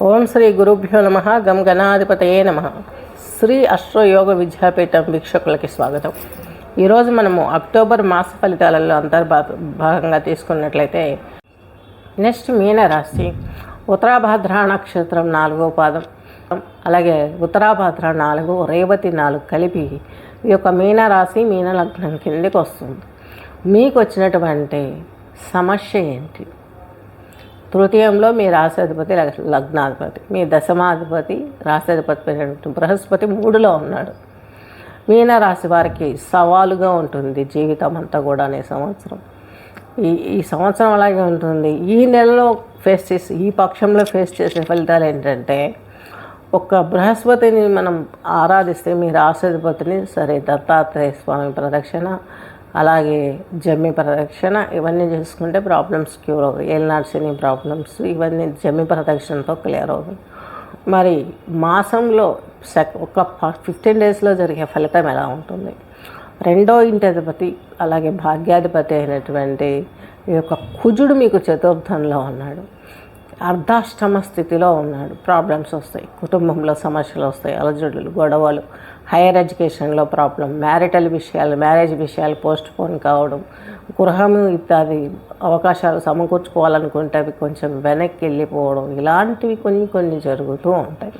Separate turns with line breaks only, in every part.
ఓం శ్రీ గురుభ్యో నమ గం గణాధిపతయే నమ. శ్రీ అశ్వయోగ విద్యాపీఠం వీక్షకులకి స్వాగతం. ఈరోజు మనము అక్టోబర్ మాస ఫలితాలలో అంతర్భా భాగంగా తీసుకున్నట్లయితే నెక్స్ట్ మీనరాశి ఉత్తరాభాద్ర నక్షత్రం నాలుగో పాదం అలాగే ఉత్తరాభాద్ర నాలుగు రేవతి నాలుగు కలిపి ఈ యొక్క మీనరాశి మీన లగ్నం కిందకి వస్తుంది. మీకు వచ్చినటువంటి సమస్య ఏంటి? తృతీయంలో మీ రాశాధిపతి లగ్- లగ్నాధిపతి మీ దశమాధిపతి రాశాధిపతి అయినటువంటి బృహస్పతి మూడులో ఉన్నాడు. మీన రాశి వారికి సవాలుగా ఉంటుంది జీవితం అంతా కూడా అనే సంవత్సరం. ఈ ఈ సంవత్సరం అలాగే ఉంటుంది. ఈ నెలలో ఫేస్ చేసి ఈ పక్షంలో ఫేస్ చేసే ఫలితాలు ఏంటంటే ఒక బృహస్పతిని మనం ఆరాధిస్తే మీ రాశాధిపతిని సరే దత్తాత్రేయ స్వామి ప్రదక్షిణ అలాగే జమ్మి ప్రదక్షిణ ఇవన్నీ చేసుకుంటే ప్రాబ్లమ్స్ క్యూర్ అవుతాయి. ఏలినాడు శని ప్రాబ్లమ్స్ ఇవన్నీ జమ్మి ప్రదక్షిణతో క్లియర్ అవుతాయి. మరి మాసంలో సెక్ ఒక ఫిఫ్టీన్ డేస్లో జరిగే ఫలితం ఎలా ఉంటుంది? రెండో ఇంటి అధిపతి అలాగే భాగ్యాధిపతి అయినటువంటి ఈ యొక్క కుజుడు మీకు చతుర్థంలో ఉన్నాడు. అర్ధాష్టమ స్థితిలో ఉన్నాడు. ప్రాబ్లమ్స్ వస్తాయి. కుటుంబంలో సమస్యలు వస్తాయి. అలజడులు గొడవలు హైయర్ ఎడ్యుకేషన్లో ప్రాబ్లం మ్యారిటల్ విషయాలు మ్యారేజ్ విషయాలు పోస్ట్ పోన్ కావడం గృహం ఇత్యాది అవకాశాలు సమకూర్చుకోవాలనుకుంటే అవి కొంచెం వెనక్కి వెళ్ళిపోవడం ఇలాంటివి కొన్ని కొన్ని జరుగుతూ ఉంటాయి.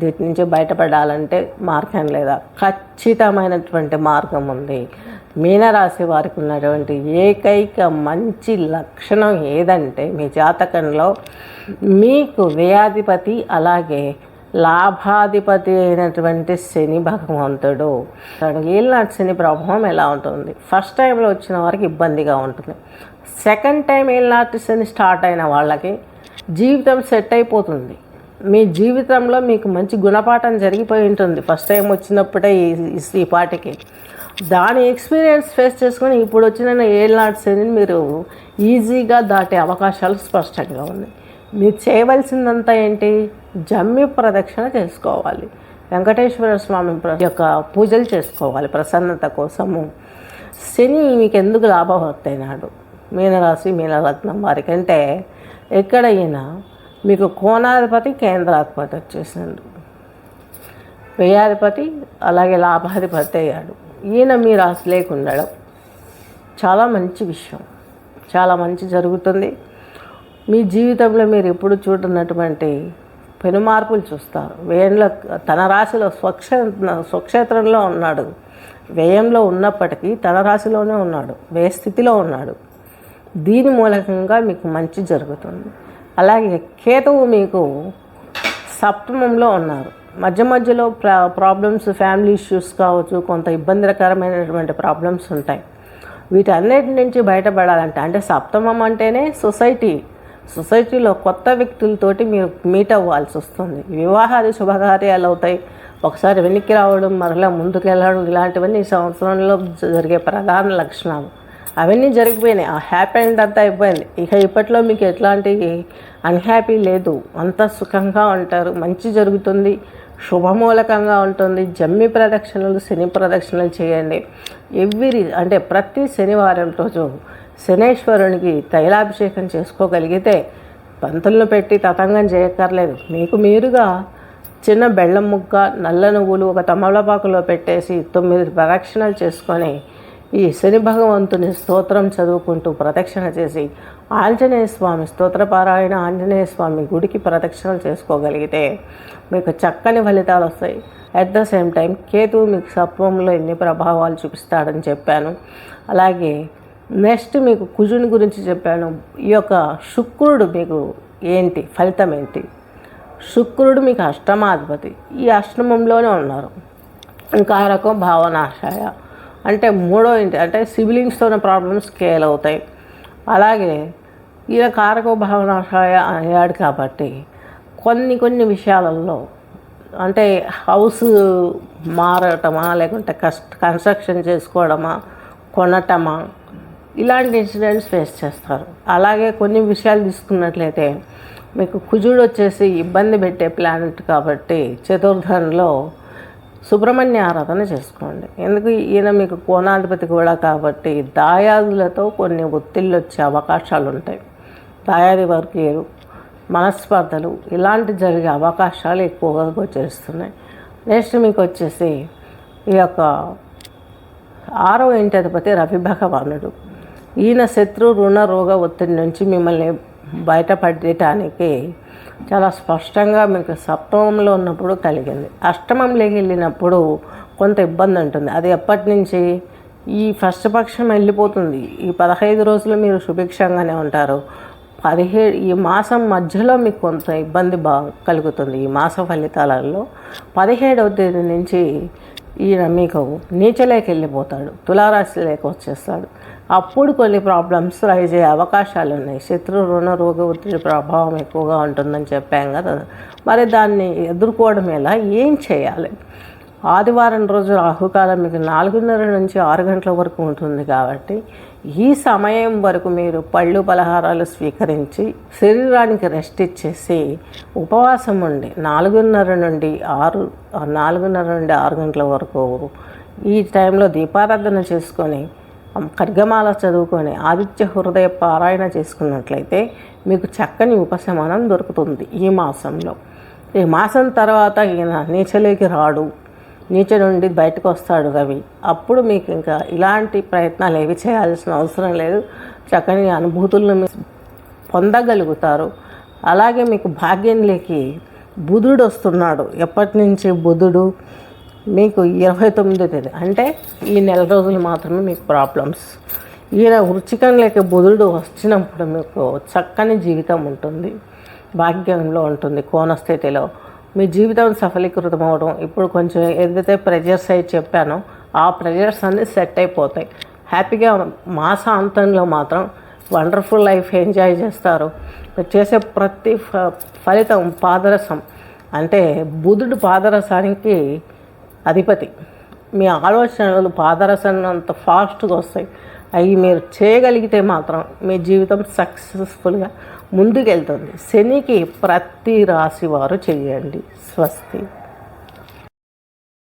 వీటి నుంచి బయటపడాలంటే మార్గం లేదా? ఖచ్చితమైనటువంటి మార్గం ఉంది. మీనరాశి వారికి ఉన్నటువంటి ఏకైక మంచి లక్షణం ఏదంటే మీ జాతకంలో మీకు వ్యయాధిపతి అలాగే లాభాధిపతి అయినటువంటి శని భగవంతుడు. ఏళ్ళనాటి శని ప్రభావం ఎలా ఉంటుంది? ఫస్ట్ టైంలో వచ్చిన వారికి ఇబ్బందిగా ఉంటుంది. సెకండ్ టైం ఏళ్ళనాటి శని స్టార్ట్ అయిన వాళ్ళకి జీవితం సెట్ అయిపోతుంది. మీ జీవితంలో మీకు మంచి గుణపాఠం జరిగిపోయి ఉంటుంది. ఫస్ట్ టైం వచ్చినప్పుడే ఈ- పాటికి. దాని ఎక్స్పీరియన్స్ ఫేస్ చేసుకొని ఇప్పుడు వచ్చిన ఏళ్ళనాటి శనిని మీరు ఈజీగా దాటే అవకాశాలు స్పష్టంగా ఉన్నాయి. మీరు చేయవలసిందంతా ఏంటి? జమ్మి ప్రదక్షిణ చేసుకోవాలి. వెంకటేశ్వర స్వామి యొక్క పూజలు చేసుకోవాలి ప్రసన్నత కోసము. శని మీకు ఎందుకు లాభవత్తైనాడు మీనరాశి మీన లగ్నం వారికంటే ఎక్కడైనా మీకు కోణాధిపతి కేంద్రాధిపతి వచ్చేసిండు. వ్యయాధిపతి అలాగే లాభాధిపతి అయ్యాడు. ఈయన మీ రాశి లేకుండడం చాలా మంచి విషయం. చాలా మంచి జరుగుతుంది. మీ జీవితంలో మీరు ఎప్పుడు చూడనటువంటి పెను మార్పులు చూస్తారు. వ్యయంలో తన రాశిలో స్వక్ష స్వక్షేత్రంలో ఉన్నాడు. వ్యయంలో ఉన్నప్పటికీ తన రాశిలోనే ఉన్నాడు. వ్యయ స్థితిలో ఉన్నాడు. దీని మూలకంగా మీకు మంచి జరుగుతుంది. అలాగే కేతువు మీకు సప్తమంలో ఉన్నారు. మధ్య మధ్యలో ప్రా ప్రాబ్లమ్స్ ఫ్యామిలీ ఇష్యూస్ కావచ్చు కొంత ఇబ్బందికరమైనటువంటి ప్రాబ్లమ్స్ ఉంటాయి. వీటన్నిటి నుంచి బయటపడాలంటే అంటే సప్తమం అంటేనే సొసైటీ సొసైటీలో కొత్త వ్యక్తులతోటి మీరు మీట్ అవ్వాల్సి వస్తుంది. వివాహాది శుభకార్యాలు అవుతాయి. ఒకసారి వెనక్కి రావడం మరలా ముందుకు వెళ్ళడం ఇలాంటివన్నీ ఈ సంవత్సరంలో జరిగే ప్రధాన లక్షణాలు. అవన్నీ జరిగిపోయినాయి. ఆ హ్యాపీ అండ్ అంతా అయిపోయింది. ఇక ఇప్పట్లో మీకు ఎట్లాంటి అన్హ్యాపీ లేదు. అంత సుఖంగా ఉంటారు. మంచి జరుగుతుంది. శుభమూలకంగా ఉంటుంది. జమ్మి ప్రదక్షిణలు శని ప్రదక్షిణలు చేయండి. ఎవ్రీ అంటే ప్రతి శనివారం రోజు శనేశ్వరునికి తైలాభిషేకం చేసుకోగలిగితే పంతులను పెట్టి తతంగం చేయక్కర్లేదు. మీకు మీరుగా చిన్న బెల్లం ముక్క నల్ల నువ్వులు ఒక తమలపాకులో పెట్టేసి తొమ్మిది ప్రదక్షిణలు చేసుకొని ఈ శని భగవంతుని స్తోత్రం చదువుకుంటూ ప్రదక్షిణ చేసి ఆంజనేయ స్వామి స్తోత్రపారాయణ ఆంజనేయ స్వామి గుడికి ప్రదక్షిణ చేసుకోగలిగితే మీకు చక్కని ఫలితాలు వస్తాయి. At the same time Ketu మీకు సత్వంలో ఎన్ని ప్రభావాలు చూపిస్తాడని చెప్పాను. అలాగే నెక్స్ట్ మీకు కుజుని గురించి చెప్పాను. ఈ యొక్క శుక్రుడు మీకు ఏంటి? ఫలితం ఏంటి? శుక్రుడు మీకు అష్టమాధిపతి. ఈ అష్టమంలోనే ఉన్నారు. కారకం భావనాశయ. అంటే మూడో ఇంటి అంటే సిబిలింగ్స్తో ఉన్న ప్రాబ్లమ్స్ స్కేల్ అవుతాయి. అలాగే ఈయన కారకో భావన అయ్యాడు కాబట్టి కొన్ని కొన్ని విషయాలలో అంటే హౌస్ మారటమా లేకుంటే కష్ట కన్స్ట్రక్షన్ చేసుకోవడమా కొనటమా ఇలాంటి ఇన్సిడెంట్స్ ఫేస్ చేస్తారు. అలాగే కొన్ని విషయాలు తీసుకున్నట్లయితే మీకు కుజుడు వచ్చేసి ఇబ్బంది పెట్టే ప్లానెట్ కాబట్టి చతుర్థంలో సుబ్రహ్మణ్య ఆరాధన చేసుకోండి. ఎందుకు ఈయన మీకు కోణాధిపతి కూడా కాబట్టి దాయాదులతో కొన్ని ఒత్తిళ్ళు వచ్చే అవకాశాలు ఉంటాయి. దాయాది వర్గీయులు మనస్పర్ధలు ఇలాంటి జరిగే అవకాశాలు ఎక్కువగా గోచరిస్తున్నాయి. నెక్స్ట్ మీకు వచ్చేసి ఈ యొక్క ఆరో ఇంటి అధిపతి రవి భగవానుడు ఈయన శత్రు రుణ రోగ ఒత్తిడి నుంచి మిమ్మల్ని బయటపడటానికి చాలా స్పష్టంగా మీకు సప్తమంలో ఉన్నప్పుడు కలిగింది. అష్టమంలోకి వెళ్ళినప్పుడు కొంత ఇబ్బంది ఉంటుంది. అది ఎప్పటి నుంచి? ఈ ఫస్ట్ పక్షం వెళ్ళిపోతుంది. ఈ పదహైదు రోజులు మీరు సుభిక్షంగానే ఉంటారు. పదిహేడు ఈ మాసం మధ్యలో మీకు కొంత ఇబ్బంది బా కలుగుతుంది. ఈ మాస ఫలితాలలో పదిహేడవ తేదీ నుంచి ఈ మీకు నీచలేకెళ్ళిపోతాడు తులారాశిలోకి వచ్చేస్తాడు అప్పుడు కొన్ని ప్రాబ్లమ్స్ రైజ్ అయ్యే అవకాశాలు ఉన్నాయి శత్రు రుణ రోగ ఒత్తిడి ప్రభావం ఎక్కువగా ఉంటుందని చెప్పాం కదా. మరి దాన్ని ఎదుర్కోవడం ఎలా? ఏం చేయాలి? ఆదివారం రోజు రాహుకాలం మీకు నాలుగున్నర నుంచి ఆరు గంటల వరకు ఉంటుంది కాబట్టి ఈ సమయం వరకు మీరు పళ్ళు పలహారాలు స్వీకరించి శరీరానికి రెస్ట్ ఇచ్చేసి ఉపవాసం ఉండి నాలుగున్నర నుండి ఆరు నాలుగున్నర నుండి ఆరు గంటల వరకు ఈ టైంలో దీపారాధన చేసుకొని ఖడ్గమాల చదువుకొని ఆదిత్య హృదయ పారాయణ చేసుకున్నట్లయితే మీకు చక్కని ఉపశమనం దొరుకుతుంది ఈ మాసంలో. ఈ మాసం తర్వాత ఈయన నీచలేకి రాడు. నీచ నుండి బయటకు వస్తాడు రవి. అప్పుడు మీకు ఇంకా ఇలాంటి ప్రయత్నాలు ఏవి చేయాల్సిన అవసరం లేదు. చక్కని అనుభూతులను పొందగలుగుతారు. అలాగే మీకు భాగ్యంలోకి బుధుడు వస్తున్నాడు. ఎప్పటి నుంచి బుధుడు? మీకు ఇరవై తొమ్మిదో తేదీ. అంటే ఈ నెల రోజులు మాత్రమే మీకు ప్రాబ్లమ్స్ ఈయన వృచ్చికంలోకి బుధుడు వచ్చినప్పుడు మీకు చక్కని జీవితం ఉంటుంది. భాగ్యంలో ఉంటుంది. కోణస్థితిలో మీ జీవితం సఫలీకృతం అవడం. ఇప్పుడు కొంచెం ఏదైతే ప్రెజర్స్ అయితే చెప్పానో ఆ ప్రెజర్స్ అన్నీ సెట్ అయిపోతాయి. హ్యాపీగా మాస అంతంలో మాత్రం వండర్ఫుల్ లైఫ్ ఎంజాయ్ చేస్తారు. మీరు చేసే ప్రతి ఫ- ఫలితం పాదరసం. అంటే బుధుడు పాదరసానికి అధిపతి. మీ ఆలోచనలు పాదరసనంత ఫాస్ట్గా వస్తాయి. అవి మీరు చేయగలిగితే మాత్రం మీ జీవితం సక్సెస్ఫుల్గా ముందుకెళ్తుంది. శనికి ప్రతి రాశి వారు చేయండి. స్వస్తి.